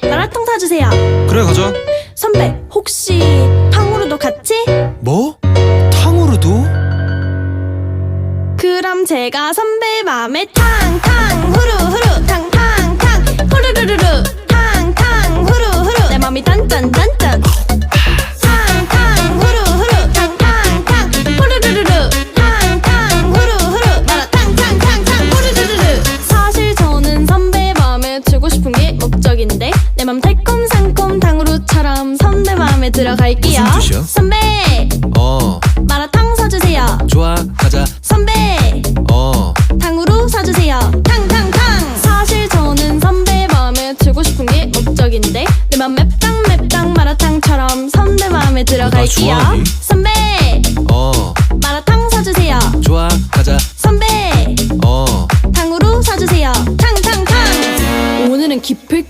선배 마라탕 사주세요 그래 가자 선배 혹시 탕후루도 같이? 뭐? 탕후루도? 그럼 제가 선배 맘에 탕탕 후루 맘 달콤상콤 탕후루처럼 선배 마음에 들어갈게요. 무슨 뜻이야? 선배! 어. 마라탕 사주세요. 좋아 가자. 선배! 어. 탕후루 사주세요. 탕탕탕! 사실 저는 선배 마음에 들고 싶은 게 목적인데 내 맘 맵당 맵당 마라탕처럼 선배 마음에 들어갈게요. 좋아하니? 선배! 어. 마라탕 사주세요. 좋아 가자. 선배! 어. 탕후루 사주세요. 탕탕탕! 오늘은 기필